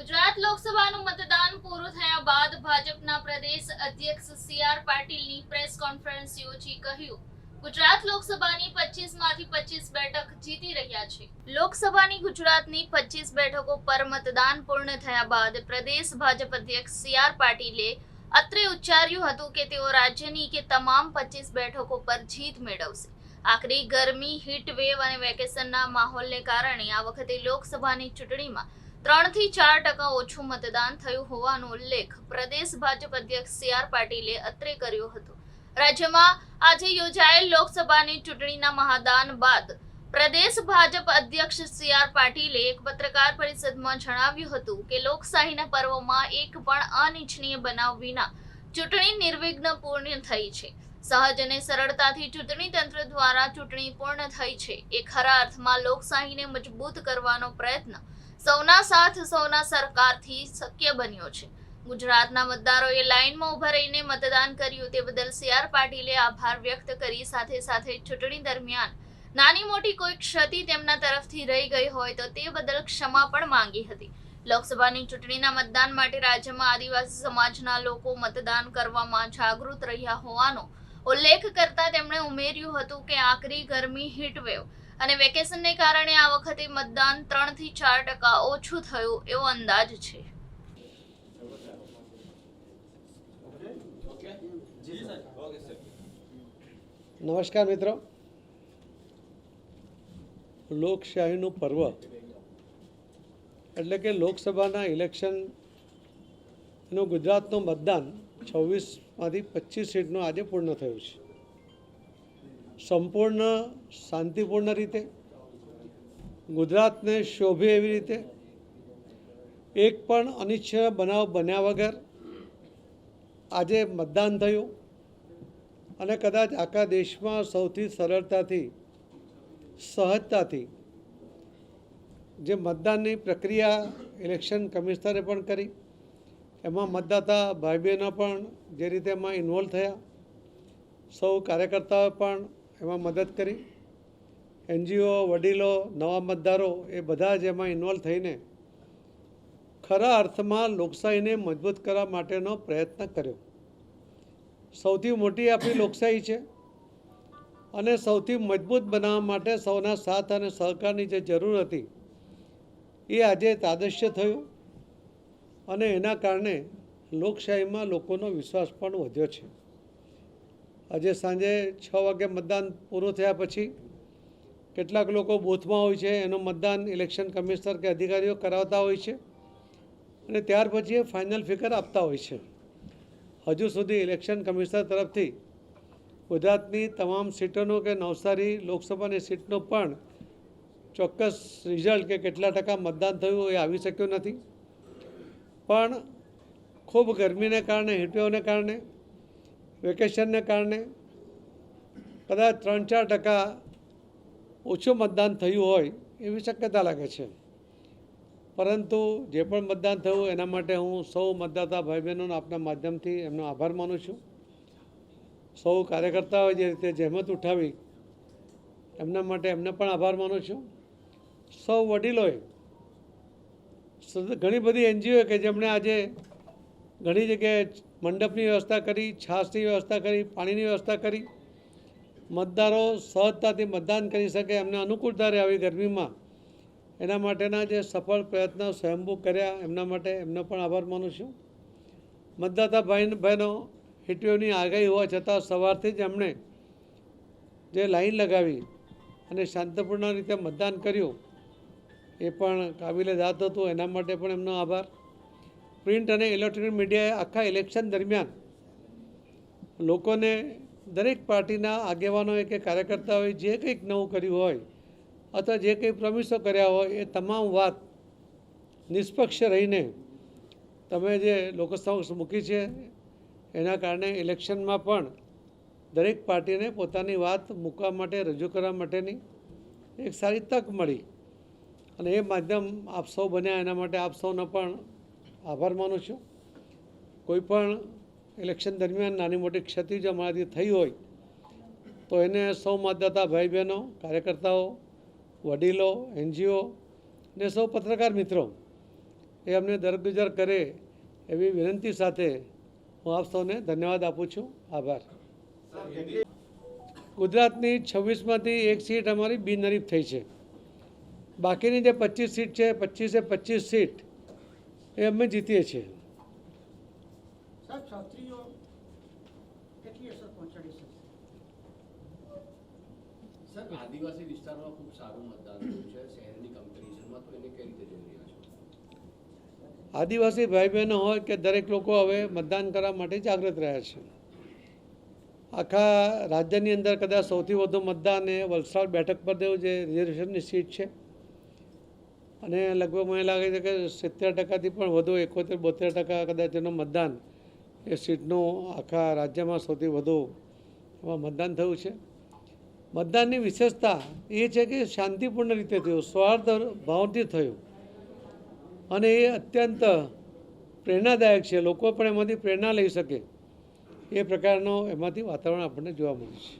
ગુજરાત લોકસભાનું મતદાન પૂરું થયા બાદ ભાજપના પ્રદેશ અધ્યક્ષ સી પાટીલની પ્રેસ કોન્ફરન્સ યોજી કહ્યું, ગુજરાત લોકસભાની પચીસમાંથી પચીસ બેઠક જીતી રહ્યા છે. લોકસભાની ગુજરાતની પચીસ બેઠકો પર મતદાન પૂર્ણ થયા બાદ પ્રદેશ ભાજપ અધ્યક્ષ સી આર પાટીલે અત્રે ઉચ્ચાર્યું હતું કે તેઓ રાજ્યની કે તમામ પચીસ બેઠકો પર જીત મેળવશે. આખરી ગરમી હીટ વેવ અને વેકેશનના માહોલને કારણે આ વખતે લોકસભાની ચૂંટણીમાં ત્રણથી ચાર ટકા ઓછું મતદાન થયું હોવાનો ઉલ્લેખ પ્રદેશ ભાજપ અધ્યક્ષ સી આર પાટીલે અત્રે કર્યો હતો. રાજ્યમાં આજે યોજાયેલ લોકસભાની ચૂંટણીના મહાદાન બાદ પ્રદેશ ભાજપ અધ્યક્ષ સી આર પાટીલે એક પત્રકાર પરિષદમાં જણાવ્યું હતું કે લોકશાહીના પર્વમાં એક પણ અનિચ્છનીય બનાવ વિના ચૂંટણી નિર્વિઘ્ન પૂર્ણ થઈ છે. સહજ અને સરળતાથી ચૂંટણી તંત્ર દ્વારા ચૂંટણી પૂર્ણ થઈ છે. એ ખરા અર્થમાં લોકશાહીને મજબૂત કરવાનો પ્રયત્ન સૌના સાથ સૌના સરકારથી શક્ય બન્યો છે. ગુજરાતના મતદારોએ લાઇનમાં ઊભા રહીને મતદાન કર્યું તે બદલ સી આર પાટીલે આભાર વ્યક્ત કરી સાથે સાથે ચૂંટણી દરમિયાન નાની મોટી કોઈ ક્ષતિ તેમના તરફથી રહી ગઈ હોય તો તે બદલ ક્ષમા પણ માંગી હતી. લોકસભાની ચૂંટણીના મતદાન માટે રાજ્યમાં આદિવાસી સમાજના લોકો મતદાન કરવામાં જાગૃત રહ્યા હોવાનો ઉલ્લેખ કરતા તેમણે ઉમેર્યું હતું કે આકરી ગરમી હીટવેવ અને વેકેશનને કારણે આ વખતે મતદાન ત્રણથી ચાર ટકા ઓછું થયું એવો અંદાજ છે. નમસ્કાર મિત્રો. લોકશાહીનું પર્વ. એટલે કે લોકસભાના ઇલેક્શનનું ગુજરાતનું મતદાન છવ્વીસમાંથી પચીસ સીટનું આજે પૂર્ણ થયું છે. સંપૂર્ણ, શાંતિપૂર્ણ રીતે, ગુજરાતને શોભે એવી રીતે, એક પણ અનિચ્છ બનાવ બન્યા વગર આજે મતદાન થયું અને કદાચ આખા દેશમાં સૌથી સરળતાથી, સહજતાથી જે મતદાનની પ્રક્રિયા ઇલેક્શન કમિશનરે પણ કરી, એમાં મતદાતા ભાઈ બહેનો પણ જે રીતે એમાં ઇન્વોલ્વ થયા, સૌ કાર્યકર્તાઓ પણ એમાં મદદ કરી. એનજીઓ, વડીલો, નવા મતદારો એ બધા જ એમાં ઇન્વોલ્વ થઈને ખરા અર્થમાં લોકશાહીને મજબૂત કરવા માટેનો પ્રયત્ન કર્યો. સૌથી મોટી આપણી લોકશાહી છે અને સૌથી મજબૂત બનાવવા માટે સૌના સાથ અને સહકારની જે જરૂર હતી એ આજે તાદશ્ય થયું અને એના કારણે લોકશાહીમાં લોકોનો વિશ્વાસ પણ વધ્યો છે. આજે સાંજે છ વાગે મતદાન પૂરું થયા પછી કેટલાક લોકો બૂથમાં હોય છે, એનું મતદાન ઇલેક્શન કમિશનર કે અધિકારીઓ કરાવતા હોય છે અને ત્યાર પછી એ ફાઇનલ ફિગર આપતા હોય છે. હજુ સુધી ઇલેક્શન કમિશનર તરફથી ગુજરાતની તમામ સીટોનો કે નવસારી લોકસભાની સીટનો પણ ચોક્કસ રિઝલ્ટ કે કેટલા ટકા મતદાન થયું એ આવી શક્યું નથી. પણ ખૂબ ગરમીને કારણે હીટવેવને કારણે વેકેશનને કારણે કદાચ ત્રણ ચાર ટકા ઓછું મતદાન થયું હોય એવી શક્યતા લાગે છે. પરંતુ જે પણ મતદાન થયું એના માટે હું સૌ મતદાતા ભાઈ બહેનોનો આપના માધ્યમથી એમનો આભાર માનું છું. સૌ કાર્યકર્તાઓએ જે રીતે જહેમત ઉઠાવી એમના માટે એમને પણ આભાર માનું છું. સૌ વડીલોએ ઘણી બધી એનજીઓ કે જેમણે આજે ઘણી જગ્યાએ મંડપની વ્યવસ્થા કરી, છાશની વ્યવસ્થા કરી, પાણીની વ્યવસ્થા કરી. મતદારો સહજતાથી મતદાન કરી શકે, એમને અનુકૂળતા રહે આવી ગરમીમાં. એના માટેના જે સફળ પ્રયત્નો સ્વયંભૂ કર્યા, એમના માટે એમનો પણ આભાર માનું છું. મતદાતા ભાઈ, બહેનો હીટવેવની આગાહી હોવા છતાં સવારથી જ એમણે જે લાઈન લગાવી અને શાંતિપૂર્ણ રીતે મતદાન કર્યું, એ પણ કાબિલે દાદ હતું. એના માટે પણ એમનો આભાર. પ્રિન્ટ અને ઇલેક્ટ્રોનિક મીડિયાએ આખા ઇલેક્શન દરમિયાન લોકોને દરેક પાર્ટીના આગેવાનોએ કે કાર્યકર્તાઓએ જે કંઈક નવું કર્યું હોય અથવા જે કંઈ પ્રમિસો કર્યા હોય એ તમામ વાત નિષ્પક્ષ રહીને તમે જે લોકો મૂકી છે, એના કારણે ઇલેક્શનમાં પણ દરેક પાર્ટીને પોતાની વાત મૂકવા માટે, રજૂ કરવા માટેની એક સારી તક મળી. અને એ માધ્યમ આપ સૌ બન્યા, એના માટે આપ સૌનો પણ આભાર માનું છું. કોઈ પણ ઇલેક્શન દરમિયાન નાની મોટી ક્ષતિ જો અમારાથી થઈ હોય, તો એને સૌ મતદાતા ભાઈ બહેનો કાર્યકર્તાઓ, વડીલો, એનજીઓ ને સૌ પત્રકાર મિત્રો, એ અમને દરગુજર કરે એવી વિનંતી સાથે હું આપ સૌને ધન્યવાદ આપું છું. આભાર. ગુજરાતની છવ્વીસમાંથી એક સીટ અમારી બિનહરીફ થઈ છે. બાકીની જે પચીસ સીટ છે, પચીસે પચીસ સીટ એ અમે જીતીએ છીએ. સાહેબ છાત્રીઓ કેટલી અસર પહોંચાડી છે? સર આદિવાસી વિસ્તારમાં ખૂબ સારું મતદાન છે. શહેરની કમ્પેરિઝનમાં તો એને કઈ રીતે જોઈ રહ્યા છો? આદિવાસી ભાઈ બહેનો હોય કે દરેક લોકો હવે મતદાન કરવા માટે જાગૃત રહ્યા છે. આખા રાજ્યની અંદર કદાચ સૌથી વધુ મતદાન એ વલસાડ બેઠક પર થયું જે રિઝર્વેશનની સીટ છે. અને લગભગ મને લાગે છે કે સિત્તેર ટકાથી પણ વધુ, એકોતેર, બોતેર ટકા કદાચ એનું મતદાન એ સીટનું આખા રાજ્યમાં સૌથી વધુ એમાં મતદાન થયું છે. મતદાનની વિશેષતા એ છે કે શાંતિપૂર્ણ રીતે થયું, સ્વાર્થ ભાવથી થયું. અને એ અત્યંત પ્રેરણાદાયક છે. લોકો પણ એમાંથી પ્રેરણા લઈ શકે. એ પ્રકારનો એમાંથી વાતાવરણ આપણને જોવા મળે છે.